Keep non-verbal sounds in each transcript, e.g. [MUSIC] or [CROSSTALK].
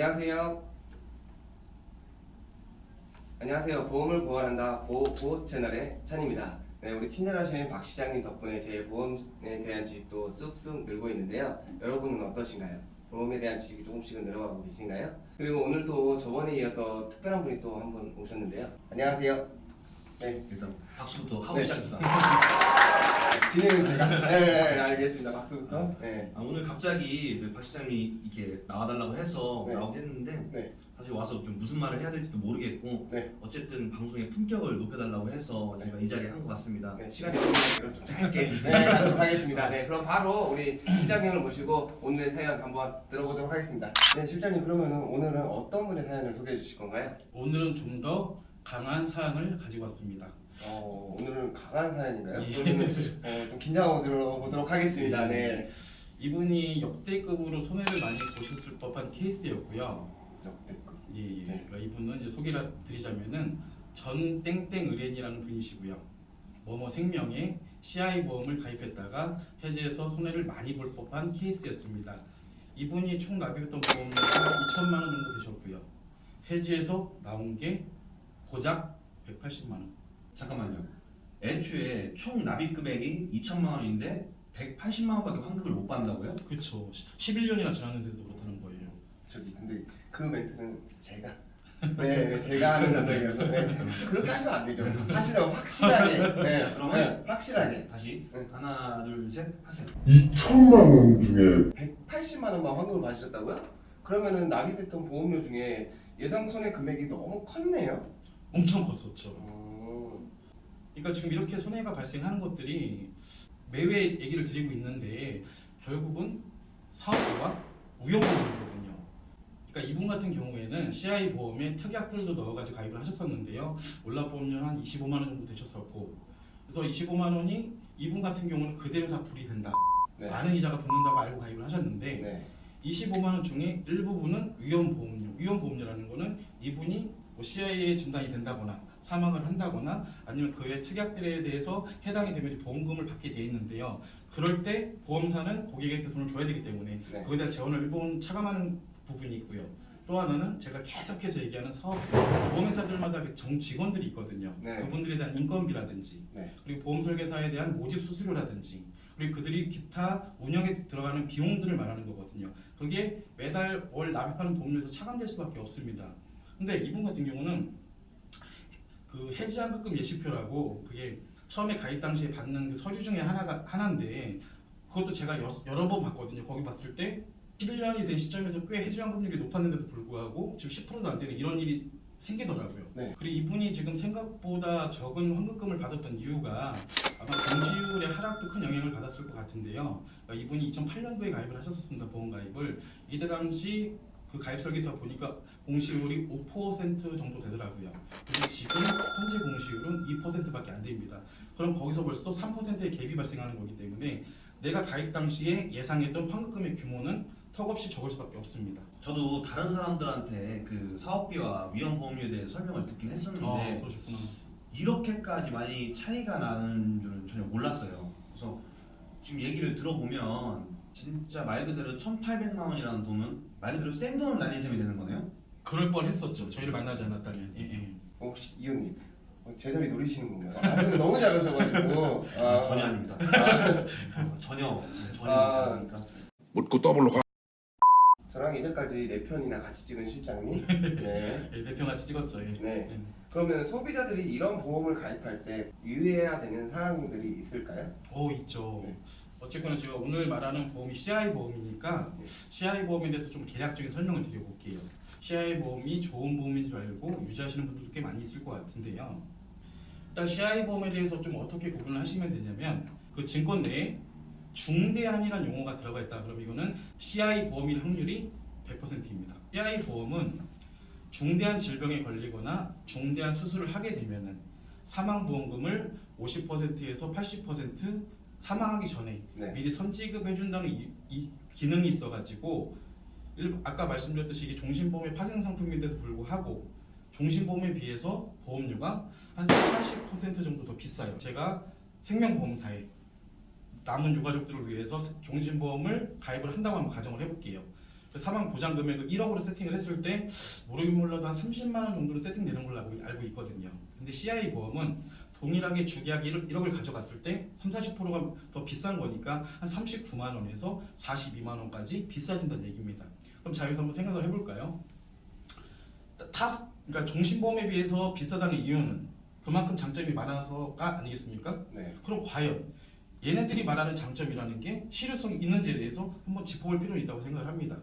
안녕하세요. 안녕하세요. 보험을 보호, 보호 채널의 찬입니다. 네, 우리 친절하신 박 시장님 덕분에 제 보험에 대한 지식도 쑥쑥 늘고 있는데요. 여러분은 어떠신가요? 보험에 대한 지식이 조금씩은 늘어가고 계신가요? 그리고 오늘 또 저번에 이어서 특별한 분이 또 한 분 오셨는데요. 안녕하세요. 네, 일단 박수부터 하고 네. 시작합니다. [LAUGHS] 진행은 제가. [LAUGHS] 네, 네, 알겠습니다. 박수부터. 네. 아, 오늘 갑자기 그 박 시장님이 이렇게 나와달라고 해서 네. 나오게 했는데 네. 사실 와서 좀 무슨 말을 해야 될지도 모르겠고 네. 어쨌든 방송의 품격을 높여달라고 해서 네. 제가 이 자리에 한 것 같습니다. 네, 시간이 없으니까 좀 짧게 [LAUGHS] 네, 하도록 하겠습니다. 네, 그럼 바로 우리 실장님을 모시고 오늘의 사연 한번 들어보도록 하겠습니다. 네, 실장님 그러면 오늘은 어떤 분의 사연을 소개해 주실 건가요? 오늘은 좀 더 강한 사연을 가지고 왔습니다. 어, 오늘은 강한 사연인가요? 예. 그러면 [LAUGHS] 어, 좀 긴장하고 들어보도록 하겠습니다. 네. 이분이 역대급으로 손해를 많이 보셨을 법한 케이스였고요. 역대급. 예, 예. 네. 그러니까 이분은 이제 소개를 드리자면은 전 땡땡 의뢰인이라는 분이시고요. 뭐뭐 생명에 CI 보험을 가입했다가 해지해서 손해를 많이 볼 법한 케이스였습니다. 이분이 총 납입했던 보험료가 2천만 원 정도 되셨고요. 해지해서 나온 게 고작 180만 원. 잠깐만요. 애초에 총 납입 금액이 2천만 원인데 180만 원밖에 환급을 못 받는다고요? 그렇죠. 11년이나 지났는데도 그렇다는 거예요. 저기 근데 그 멘트는 제가 [LAUGHS] 네, 네, 제가 하는 건데요. 네. 그렇게 하시면 안 되죠. 하시라고 확실하게. 네, 그러면? 네, 확실하게. 다시 네. 하나 둘 셋 하세요. 2천만 원 중에 180만 원만 환급을 받으셨다고요? 그러면은 납입했던 보험료 중에 예상 손해 금액이 너무 컸네요. 엄청 컸었죠. 음, 그러니까 지금 이렇게 손해가 발생하는 것들이 매회 얘기를 드리고 있는데 결국은 사업자와 우연보험이거든요. 그러니까 이분 같은 경우에는 CI 보험에 특약들도 넣어가지고 가입을 하셨었는데요. 올라보험료 한 25만 원 정도 되셨었고, 그래서 25만 원이 이분 같은 경우는 그대로 다 불이 된다. 네. 많은 이자가 붙는다고 알고 가입을 하셨는데 네. 25만 원 중에 일부분은 위험보험료. 위험보험료라는 거는 이분이 뭐 CI에 진단이 된다거나 사망을 한다거나 아니면 그의 특약들에 대해서 해당이 되면 보험금을 받게 돼 있는데요. 그럴 때 보험사는 고객에게 돈을 줘야 되기 때문에 네. 거기에 대한 재원을 일본 차감하는 부분이 있고요. 또 하나는 제가 계속해서 얘기하는 사업 보험회사들마다 그정 직원들이 있거든요. 네. 그분들에 대한 인건비라든지 네. 그리고 보험 설계사에 대한 모집 수수료라든지 그리고 그들이 기타 운영에 들어가는 비용들을 말하는 거거든요. 그게 매달 월 납입하는 보험료에서 차감될 수밖에 없습니다. 근데 이분 같은 경우는 그 해지 환급금 예시표라고 그게 처음에 가입 당시에 받는 그 서류 중에 하나가 하나인데 그것도 제가 여, 여러 번 봤거든요. 거기 봤을 때 11년이 된 시점에서 꽤 해지 환급률이 높았는데도 불구하고 지금 10%도 안 되는 이런 일이 생기더라고요. 네. 그리고 이분이 지금 생각보다 적은 환급금을 받았던 이유가 아마 공시율의 하락도 큰 영향을 받았을 것 같은데요. 그러니까 이분이 2008년도에 가입을 하셨습니다. 보험 가입을 이때 당시 그 가입 설계서 보니까 공시율이 5% 정도 되더라고요. 근데 지금 현재 공시율은 2%밖에 안 됩니다. 그럼 거기서 벌써 3%의 갭이 발생하는 거기 때문에 내가 가입 당시에 예상했던 환급금의 규모는 턱없이 적을 수밖에 없습니다. 저도 다른 사람들한테 그 사업비와 위험보험료에 대해 설명을 듣긴 했었는데 아, 그러셨구나. 이렇게까지 많이 차이가 나는 줄은 전혀 몰랐어요. 그래서 지금 얘기를 들어보면 진짜 말 그대로 1,800만 원이라는 돈은 말 그대로 센 돈을 날린 셈이 되는 거네요. 그럴 뻔했었죠. 저희를 만나지 않았다면. 예, 예. 혹시 이호님 어, 제 자리 노리시는 건가요? 말씀을 너무 잘하셔가지고 [LAUGHS] 아, 전혀 아닙니다. 아, [LAUGHS] 전혀 전혀 아. 아닙니다. 묻고 더블로 가. 저랑 이제까지 네 편이나 같이 찍은 실장님. [LAUGHS] 네. 예, 대표 같이 찍었죠. 예. 네. 예. 그러면 소비자들이 이런 보험을 가입할 때 유의해야 되는 사항들이 있을까요? 어 있죠. 네. 어쨌거나 제가 오늘 말하는 보험이 CI 보험이니까 네. CI 보험에 대해서 좀 개략적인 설명을 드려볼게요. CI 보험이 좋은 보험인 줄 알고 유지하시는 분들도 꽤 많이 있을 것 같은데요. 일단 CI 보험에 대해서 좀 어떻게 구분을 하시면 되냐면 그 증권 내에 중대한이라는 용어가 들어가 있다. 그럼 이거는 CI 보험일 확률이 100%입니다. CI 보험은 중대한 질병에 걸리거나 중대한 수술을 하게 되면은 사망 보험금을 50%에서 80% 사망하기 전에 네. 미리 선지급해 준다는 이, 이 기능이 있어가지고 일- 아까 말씀드렸듯이 이게 종신보험의 파생 상품인데도 불구하고 종신보험에 비해서 보험료가 한 40% 정도 더 비싸요. 제가 생명보험사에 남은 유가족들을 위해서 종신보험을 가입을 한다고 한번 가정을 해볼게요. 그 사망 보장 금액을 1억으로 세팅을 했을 때 모르긴 몰라도 한 30만 원 정도로 세팅되는 걸로 알고, 알고 있거든요. 근데 CI 보험은 동일하게 주계약이 1억을 가져갔을 때 3, 40%가 더 비싼 거니까 한 39만 원에서 42만 원까지 비싸진다는 얘기입니다. 그럼 자 여기서 한번 생각을 해볼까요? 타 그러니까 종신보험에 비해서 비싸다는 이유는 그만큼 장점이 많아서가 아니겠습니까? 네. 그럼 과연 얘네들이 말하는 장점이라는 게 실효성이 있는지에 대해서 한번 짚어볼 필요는 있다고 생각을 합니다.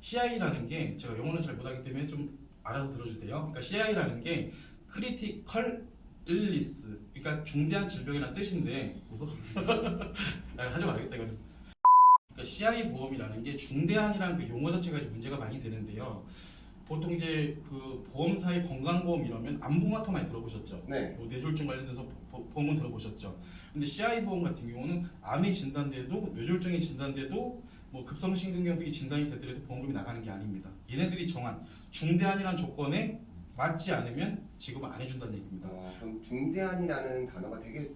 CI라는 게 제가 영어를 잘 못하기 때문에 좀 알아서 들어주세요. 그러니까 CI라는 게 크리티컬 일리스, 그러니까 중대한 질병이라는 뜻인데 무서 [LAUGHS] 아, 하지 말겠다 이거는. 그러니까 CI 보험이라는 게 중대한이라는 그 용어 자체가 문제가 많이 되는데요. 보통 이제 그 보험사의 건강보험 이러면 같은 거 많이 들어보셨죠? 네. 뭐 뇌졸중 관련돼서 보- 보험은 들어보셨죠. 근데 CI 보험 같은 경우는 암이 진단돼도 뇌졸중이 진단돼도 뭐 급성심근경색이 진단이 되더라도 보험금이 나가는 게 아닙니다. 얘네들이 정한 중대한이라는 조건에 맞지 않으면 지급을 안 해준다는 얘기입니다. 어, 그럼 중대한이라는 단어가 되게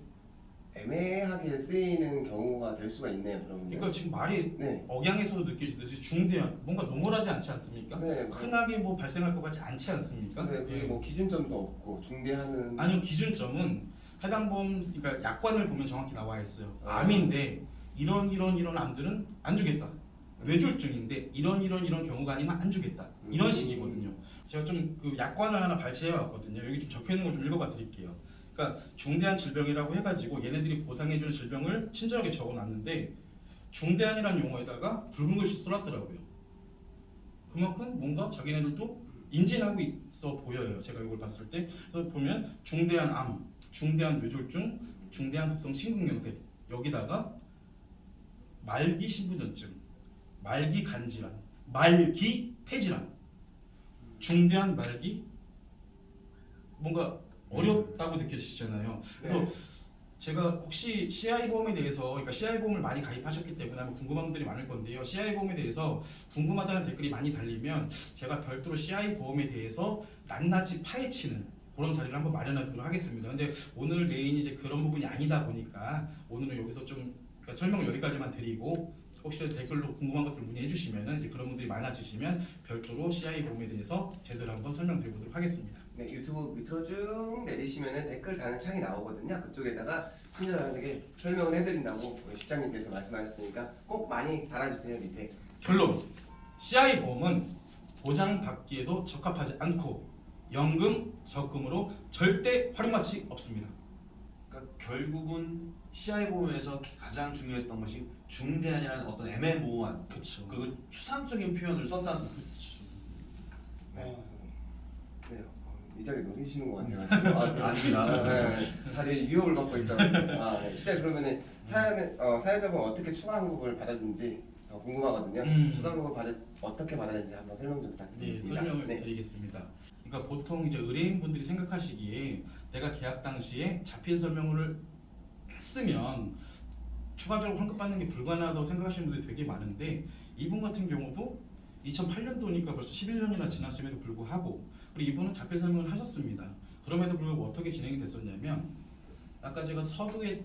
애매하게 쓰이는 경우가 될 수가 있네요. 그러면. 그러니까 지금 말이 네. 억양에서도 느껴지듯이 중대한 뭔가 노멀하지 않지 않습니까? 네. 뭐, 흔하게 뭐 발생할 것 같지 않지 않습니까? 네, 예. 그리고 뭐 기준점도 없고 중대한은 아니요 기준점은 해당 보험 그러니까 약관을 보면 정확히 나와 있어요. 아. 암인데 이런 이런 이런 암들은 안 주겠다. 뇌졸중인데 이런 이런 이런 경우가 아니면 안 주겠다. 이런 음. 식이거든요. 제가 좀 그 약관을 하나 발췌해 왔거든요. 여기 좀 적혀 있는 걸 좀 읽어봐 드릴게요. 그러니까 중대한 질병이라고 해가지고 얘네들이 보상해주는 질병을 친절하게 적어놨는데 중대한이라는 용어에다가 붉은 글씨 써놨더라고요. 그만큼 뭔가 자기네들도 인지하고 있어 보여요. 제가 이걸 봤을 때. 그래서 보면 중대한 암, 중대한 뇌졸중, 중대한 급성 심근경색 여기다가 말기 신부전증, 말기 간질환, 말기 폐질환, 중대한 말기 뭔가 어렵다고 느껴지시잖아요. 그래서 네. 제가 혹시 CI 보험에 대해서 그러니까 CI 보험을 많이 가입하셨기 때문에 아마 궁금한 분들이 많을 건데요. CI 보험에 대해서 궁금하다는 댓글이 많이 달리면 제가 별도로 CI 보험에 대해서 낱낱이 파헤치는 그런 자리를 한번 마련하도록 하겠습니다. 근데 오늘 메인이 이제 그런 부분이 아니다 보니까 오늘은 여기서 좀 그러니까 설명을 여기까지만 드리고 혹시라도 댓글로 궁금한 것들 문의해 주시면은 이제 그런 분들이 많아지시면 별도로 CI 보험에 대해서 제대로 한번 설명드려 보도록 하겠습니다. 네, 유튜브 밑으로 쭉 내리시면은 댓글 다는 창이 나오거든요. 그쪽에다가 친절하게 설명을 해드린다고 우리 시장님께서 말씀하셨으니까 꼭 많이 달아주세요 밑에. 결론 CI 보험은 보장받기에도 적합하지 않고 연금 적금으로 절대 활용가치 없습니다. 그러니까 결국은 CI 보험에서 가장 중요했던 것이 중대한이라는 어떤 애매모호한 그렇죠. 그리고 추상적인 표현을 썼다는 거죠. 네. 네. 어, 이 자리 노리시는 것 같아요. 아, 네. 아닙니다. 네. 다들 유혹을 받고 있어가지고. 아, 네. 진짜 그러면은 사연 어, 사연자분 어떻게 추가 항목을 받았는지 어, 궁금하거든요. 음. 추가 항목을 받았 어떻게 받았는지 한번 설명 좀 네, 부탁드리겠습니다. 설명을 네. 드리겠습니다. 그러니까 보통 이제 의뢰인 분들이 생각하시기에 내가 계약 당시에 자필 설명을 했으면 추가적으로 환급받는 게 불가능하다고 생각하시는 분들이 되게 많은데 이분 같은 경우도 2008년도니까 벌써 11년이나 지났음에도 불구하고 그리고 이분은 자필 설명을 하셨습니다. 그럼에도 불구하고 어떻게 진행이 됐었냐면 아까 제가 서두에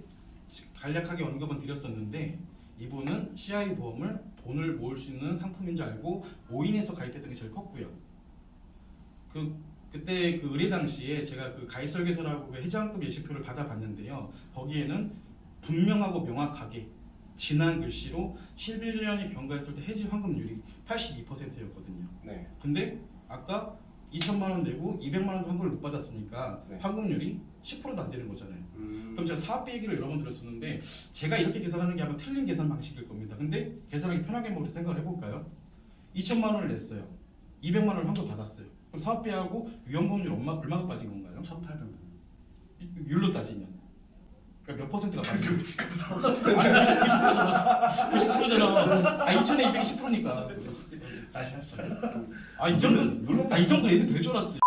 간략하게 언급은 드렸었는데 이분은 CI 보험을 돈을 모을 수 있는 상품인 줄 알고 오인해서 가입했던 게 제일 컸고요. 그 그때 그 의뢰 당시에 제가 그 가입 설계서라고 그 해장급 예시표를 받아봤는데요. 거기에는 분명하고 명확하게 진한 글씨로 11년이 경과했을 때 해지 환급률이 82%였거든요. 네. 근데 아까 2천만 원 내고 200만 원도 환급을 못 받았으니까 네. 환급률이 10%도 안 되는 거잖아요. 음. 그럼 제가 사업비 얘기를 여러 번 들었었는데 제가 이렇게 계산하는 게 아마 틀린 계산 방식일 겁니다. 근데 계산하기 편하게 머리 생각을 해볼까요? 2천만 원을 냈어요. 200만 원을 환급 받았어요. 그럼 사업비하고 위험보험료 얼마 얼마가 빠진 건가요? 1,800만 원. 이- 율로 따지면 그러니까 몇 퍼센트가 빠진 거죠? 90%잖아. 아 2천에 200이 10%니까. 다시 합시다. 아이 정도 아이 정도 애들 되게 쫄았지.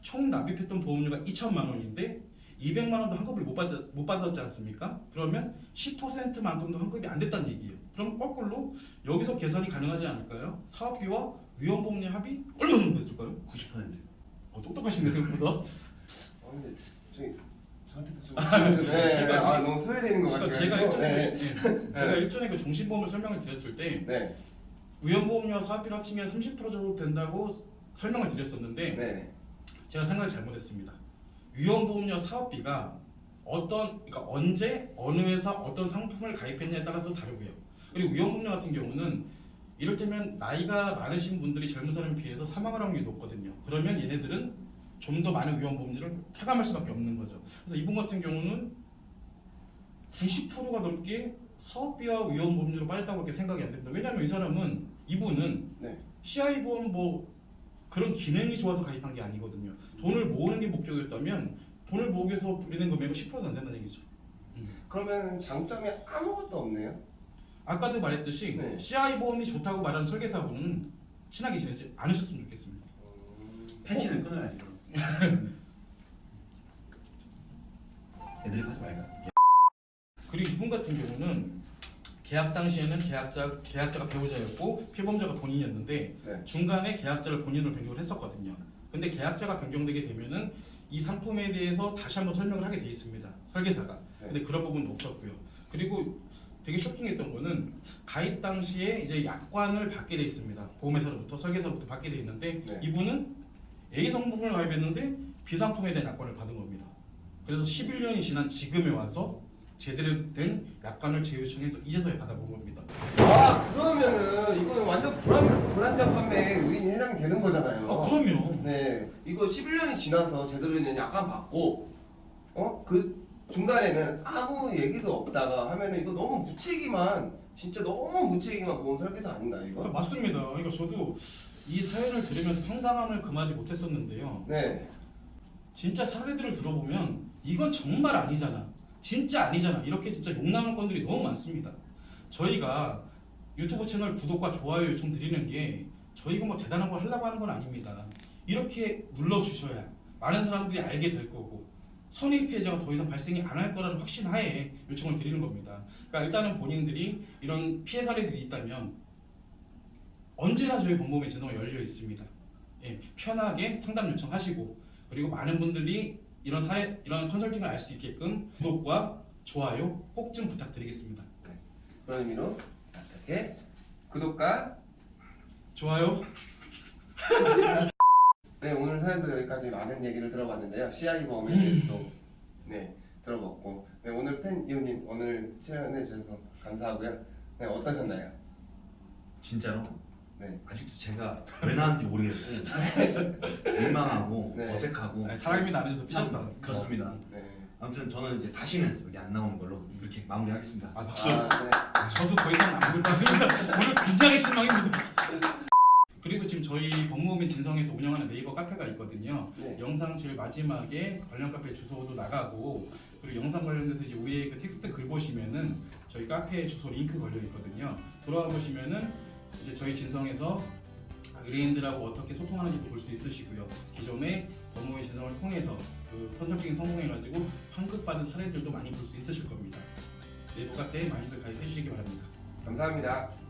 총 납입했던 보험료가 2천만 원인데 200만 원도 환급을 못 받았, 못 받았지 않습니까? 그러면 10%만큼도 환급이 안 됐다는 얘기예요. 그럼 거꾸로 여기서 계산이 가능하지 않을까요? 사업비와 위험보험료 합이 얼마 정도 됐을까요? 90%. 어, 똑똑하신데 생각보다. 어, 근데 저기 저한테도 좀 좀, 네. 아 너무 소외되는 것 그러니까 같아요. 제가 일전에 네. 그- 예, 제가 일전에 그 종신보험을 설명을 드렸을 때 네. 위험보험료와 사업비를 합치면 30% 정도 된다고 설명을 드렸었는데 네. 제가 생각을 잘못했습니다. 위험보험료 사업비가 어떤 그러니까 언제 어느 회사 어떤 상품을 가입했냐에 따라서 다르고요. 그리고 위험보험료 같은 경우는 이를테면 나이가 많으신 분들이 젊은 사람에 비해서 사망할 확률이 높거든요. 그러면 얘네들은 좀 더 많은 위험보험료를 차감할 수밖에 없는 거죠. 그래서 이분 같은 경우는 90%가 넘게 사업비와 위험보험료로 빠졌다고밖에 생각이 안 됩니다. 왜냐하면 이 사람은 이분은 네. CI 보험 뭐 그런 기능이 좋아서 가입한 게 아니거든요. 돈을 모으는 게 목적이었다면 돈을 모으기 위해서 부리는 금액은 10%도 안 된다는 얘기죠. 그러면 장점이 아무것도 없네요. 아까도 말했듯이 네. CI 보험이 좋다고 말하는 설계사분은 친하게 지내지 않으셨으면 좋겠습니다. 음, 팬티는 끊어야죠. 애들이 하지 말까. 그리고 이분 같은 경우는 계약 당시에는 계약자 계약자가 배우자였고 피보험자가 본인이었는데 네. 중간에 계약자를 본인으로 변경을 했었거든요. 근데 계약자가 변경되게 되면은 이 상품에 대해서 다시 한번 설명을 하게 돼 있습니다. 설계사가. 네. 근데 그런 부분도 없었고요. 그리고 되게 쇼킹했던 거는 가입 당시에 이제 약관을 받게 돼 있습니다. 보험회사로부터 설계사로부터 받게 돼 있는데 네. 이분은 A 상품을 가입했는데 B 상품에 대한 약관을 받은 겁니다. 그래서 11년이 지난 지금에 와서 제대로 된 약관을 재요청해서 이제서야 받아본 겁니다. 아 그러면은 이거는 완전 불안 불안정 판매 요인이 해당이 되는 거잖아요. 아 그럼요. 네, 이거 11년이 지나서 제대로 된 약관 받고, 어? 그 중간에는 아무 얘기도 없다가 하면은 이거 너무 무책임한, 진짜 너무 무책임한 보험 설계사 아닌가요, 아, 이거? 맞습니다. 그러니까 저도 이 사연을 들으면서 황당함을 금하지 못했었는데요. 네, 진짜 사례들을 들어보면 이건 정말 아니잖아. 진짜 아니잖아. 이렇게 진짜 욕나는 건들이 너무 많습니다. 저희가 유튜브 채널 구독과 좋아요 요청 드리는 게 저희가 뭐 대단한 걸 하려고 하는 건 아닙니다. 이렇게 눌러주셔야 많은 사람들이 알게 될 거고 선의 피해자가 더 이상 발생이 안 할 거라는 확신 하에 요청을 드리는 겁니다. 그러니까 일단은 본인들이 이런 피해 사례들이 있다면 언제나 저희 법무부의 진흥은 열려 있습니다. 예, 편하게 상담 요청하시고 그리고 많은 분들이 이런 사회 이런 컨설팅을 알 수 있게끔 구독과 좋아요 꼭 좀 부탁드리겠습니다. 그런 의미로 자, 이렇게 구독과 좋아요. [LAUGHS] 네 오늘 사연도 여기까지 많은 얘기를 들어봤는데요. CI 보험에 대해서도 [LAUGHS] 네 들어봤고, 네 오늘 팬 이호님 오늘 출연해 주셔서 감사하고요. 네 어떠셨나요? 진짜로 네. 아직도 제가 왜 나왔는지 모르겠고 [LAUGHS] 민망하고 네. 어색하고 아니, 사람이 나눠서 참 피한다. 그렇습니다. 네. 아무튼 저는 이제 다시는 여기 안 나오는 걸로 이렇게 마무리하겠습니다. 아, 박수. 아, 네. 저도 더 이상 안볼것 같습니다. 오늘 굉장히 실망입니다. [LAUGHS] 그리고 지금 저희 법무법인 진성에서 운영하는 네이버 카페가 있거든요. 네. 영상 제일 마지막에 관련 카페 주소도 나가고 그리고 영상 관련돼서 이제 위에 그 텍스트 글 보시면은 저희 카페 주소 링크 걸려 있거든요. 들어와 보시면은 이제 저희 진성에서 의뢰인들하고 어떻게 소통하는지도 볼 수 있으시고요. 기존에 법무법인 진성을 통해서 그 컨설팅 성공해가지고 환급받은 사례들도 많이 볼 수 있으실 겁니다. 네이버 카페 많이들 가입해 주시기 바랍니다. 감사합니다.